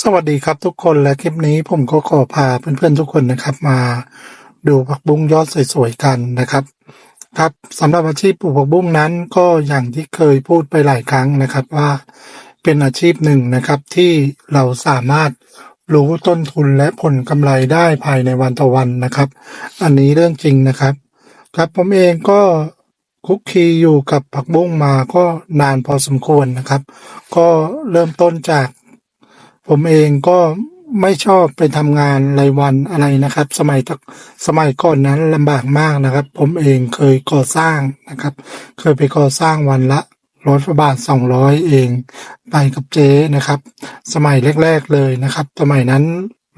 สวัสดีครับทุกคนและคลิปนี้ผมก็ขอพาเพื่อนๆทุกคนนะครับ มาดูผักบุ้งยอดสวยๆกันนะครับ ครับสำหรับอาชีพปลูกผักบุ้งนั้นก็อย่างที่เคยพูดไปหลายครั้งนะครับว่าเป็นอาชีพหนึ่งนะครับที่เราสามารถรู้ต้นทุนและผลกำไรได้ภายในวันต่อวันนะครับ อันนี้เรื่องจริงนะครับ ครับผมเองก็คุกคีอยู่กับผักบุ้งมาก็นานพอสมควรนะครับ ก็เริ่มต้นจาก ผมเองก็ไม่ชอบไปทำงานรายวันอะไรนะครับ สมัยตะสมัยก่อนนั้นลำบากมากนะครับ ผมเองเคยก่อสร้างนะครับ เคยไปก่อสร้างวันละร้อยบาทสองร้อยเองไปกับเจ๊นะครับ สมัยแรก ๆเลยนะครับ สมัยนั้น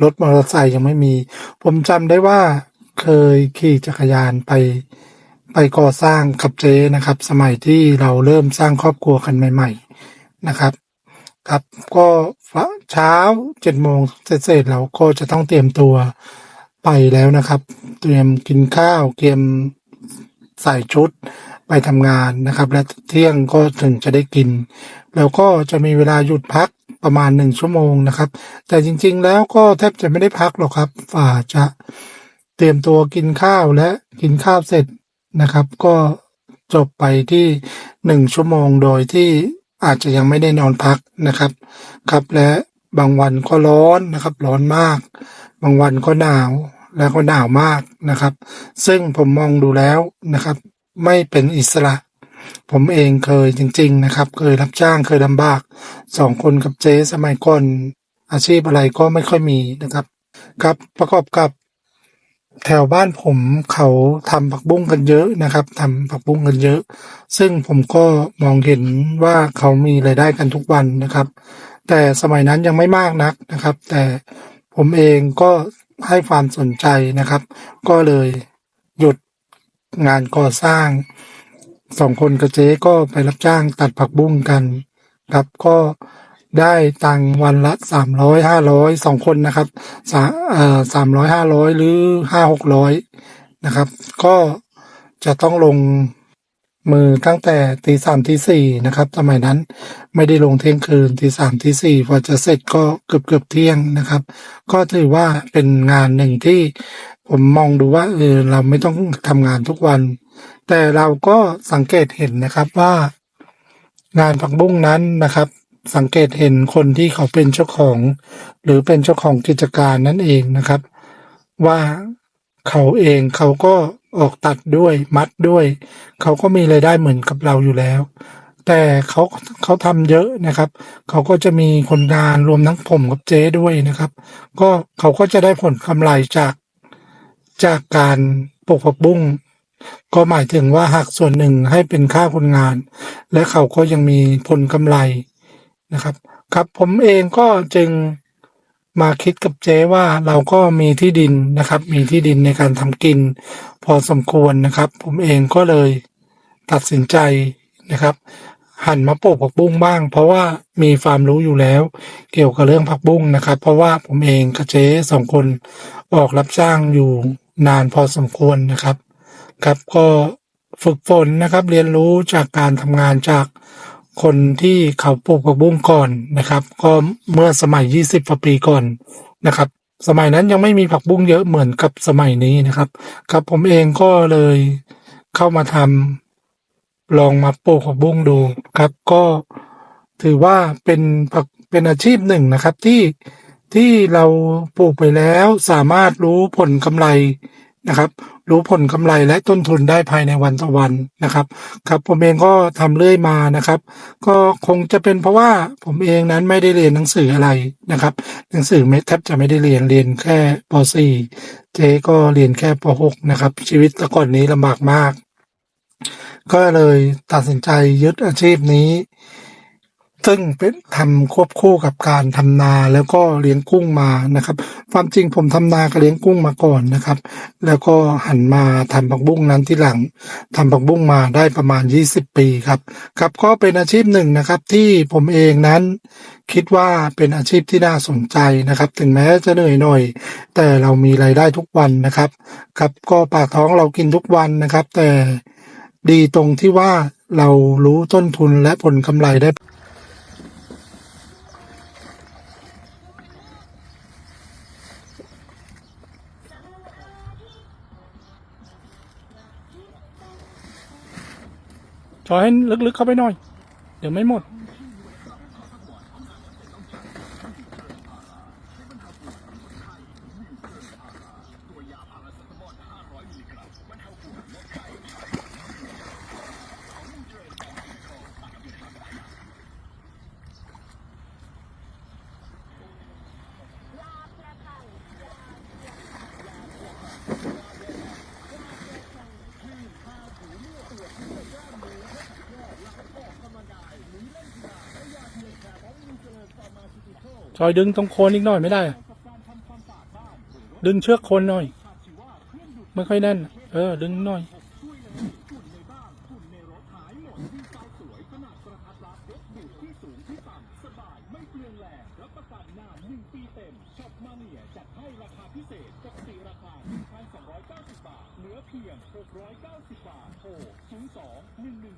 รถมอเตอร์ไซค์ยังไม่มี ผมจำได้ว่าเคยขี่จักรยานไปไปก่อสร้างกับเจ๊นะครับ สมัยที่เราเริ่มสร้างครอบครัวกันใหม่ ๆนะครับ ครับก็ เช้าเจ็ดโมงเสร็จๆเราก็จะต้องเตรียมตัวไปแล้วนะครับ เตรียมกินข้าวเตรียมใส่ชุดไปทำงานนะครับ และเที่ยงก็ถึงจะได้กิน แล้วก็จะมีเวลาหยุดพักประมาณหนึ่งชั่วโมงนะครับ แต่จริงๆแล้วก็แทบจะไม่ได้พักหรอกครับฝ่าจะเตรียมตัวกินข้าวและกินข้าวเสร็จนะครับ ก็จบไปที่หนึ่งชั่วโมงโดยที่อาจจะยังไม่ได้นอนพักนะครับ ครับและ บางวันก็ร้อนนะครับ ร้อนมาก บางวันก็หนาวและก็หนาวมากนะครับ ซึ่งผมมองดูแล้วนะครับ ไม่เป็นอิสระ ผมเองเคยจริง ๆ นะครับ เคยรับจ้างเคยลำบากสองคนกับเจ๊สมัยก่อนอาชีพอะไรก็ไม่ค่อยมีนะครับ ครับประกอบกับแถวบ้านผมเขาทำผักบุ้งกันเยอะนะครับทำผักบุ้งกันเยอะ ซึ่งผมก็มองเห็นว่าเขามีรายได้กันทุกวันนะครับ แต่สมัยนั้นยังไม่มากนักนะครับ แต่ผมเองก็ให้ความสนใจนะครับ ก็เลยหยุดงานก่อสร้างสองคนกับเจ๊ก็ไปรับจ้างตัดผักบุ้งกันครับก็ได้ตังวันละสามร้อยห้าร้อยสองคนนะครับสาเอ่อสามร้อยห้าร้อยหรือห้าหกร้อยนะครับ ก็จะต้องลง มือตั้งแต่ตีสามตีสี่นะครับ สมัยนั้นไม่ได้ลงเที่ยงคืนตีสามตีสี่พอจะเสร็จก็เกือบเกือบเที่ยงนะครับ ก็ถือว่าเป็นงานหนึ่งที่ผมมองดูว่าเออเราไม่ต้องทำงานทุกวัน แต่เราก็สังเกตเห็นนะครับว่า งานผักบุ้งนั้นนะครับ สังเกตเห็นคนที่เขาเป็นเจ้าของ หรือเป็นเจ้าของกิจการนั่นเองนะครับ ว่าเขาเองเขาก็ ออกตัดด้วยมัดด้วย เขาก็มีรายได้เหมือนกับเราอยู่แล้ว แต่เขาเขาทำเยอะนะครับ เขาก็จะมีคนงานรวมทั้งผมกับเจ๊ด้วยนะครับ ก็เขาก็จะได้ผลกำไรจากจากการปลูกผักบุ้งก็หมายถึงว่าหักส่วนหนึ่งให้เป็นค่าคนงาน และเขาก็ยังมีผลกำไรนะครับ ครับผมเองก็จึงมาคิดกับเจ๊ว่าเราก็มีที่ดินนะครับ มีที่ดินในการทำกิน อสมควรนะครับ ผมเองก็เลยตัดสินใจนะครับ หันมาปลูกผักบุ้งบ้าง เพราะว่ามีความรู้อยู่แล้ว เกี่ยวกับเรื่องผักบุ้งนะครับ เพราะว่าผมเองกับเจ๊สองคนออกรับจ้างอยู่นานพอสมควรนะครับ ครับก็ฝึกฝนนะครับ เรียนรู้จากการทำงานจากคนที่เขาปลูกผักบุ้งก่อนนะครับ ก็เมื่อสมัย 20กว่าปีก่อนนะครับ สมัยนั้นยังไม่มีผักบุ้งเยอะเหมือนกับสมัยนี้นะครับ ครับผมเองก็เลยเข้ามาทำลองมาปลูกผักบุ้งดูครับ ก็ถือว่าเป็นผักเป็นอาชีพหนึ่งนะครับที่ที่เราปลูกไปแล้วสามารถรู้ผลกำไร นะครับรู้ผลกำไรและต้นทุนได้ภายในวันต่อวันนะครับครับผมเองก็ทำเรื่อยมานะครับ ก็คงจะเป็นเพราะว่าผมเองนั้นไม่ได้เรียนหนังสืออะไรนะครับ หนังสือไม่แทบจะไม่ได้เรียนเรียนแค่ป .4 เจ๊ก็เรียนแค่ป .6 นะครับ ชีวิตแต่ก่อนนี้ลำบากมาก ก็เลยตัดสินใจยึดอาชีพนี้ ซึ่งเป็นทำควบคู่กับการทำนาแล้วก็เลี้ยงกุ้งมานะครับ ความจริงผมทำนากับเลี้ยงกุ้งมาก่อนนะครับ แล้วก็หันมาทำผักบุ้งนั้นที่หลังทำผักบุ้งมาได้ประมาณ 20 ปีครับครับก็เป็นอาชีพหนึ่งนะครับที่ผมเองนั้นคิดว่าเป็นอาชีพที่น่าสนใจนะครับ ถึงแม้จะเหนื่อยหน่อย แต่เรามีรายได้ทุกวันนะครับครับก็ปากท้องเรากินทุกวันนะครับ แต่ดีตรงที่ว่าเรารู้ต้นทุนและผลกำไรได้ จอยให้ลึกๆเข้าไปหน่อย เดี๋ยวไม่หมด จอยดึงตรงโคนอีกหน่อยไม่ได้ ดึงเชือกโคนหน่อย ไม่ค่อยแน่น เออ ดึงหน่อยต่อวันเนี่ยที่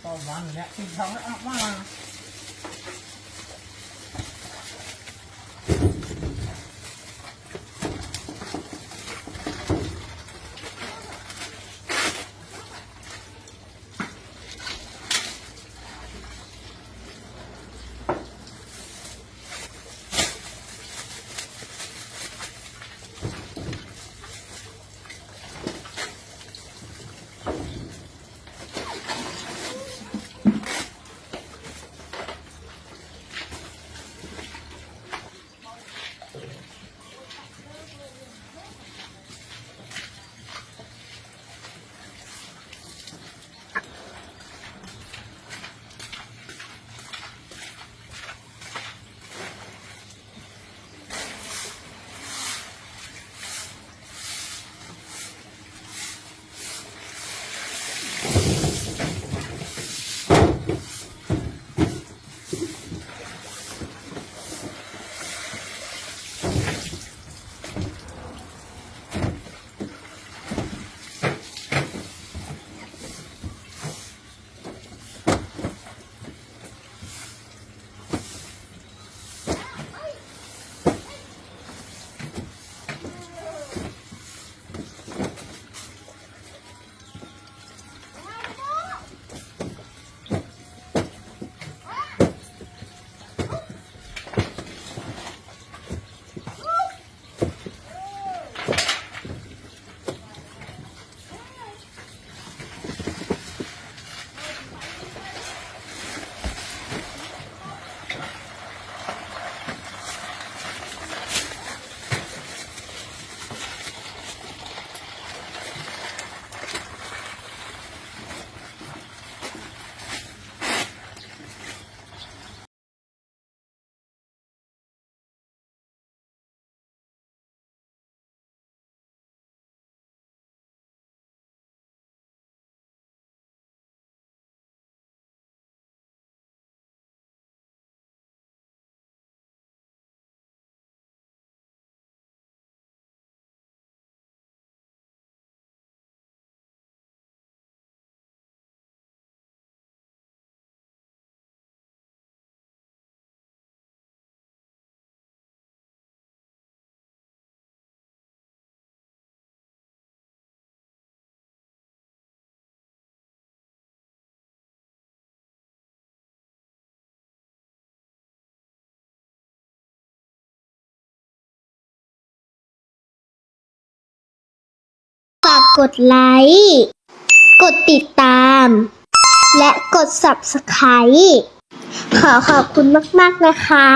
เขาเอามา กดไลค์ กดติดตาม และกด Subscribe ขอขอบคุณมาก ๆ นะคะ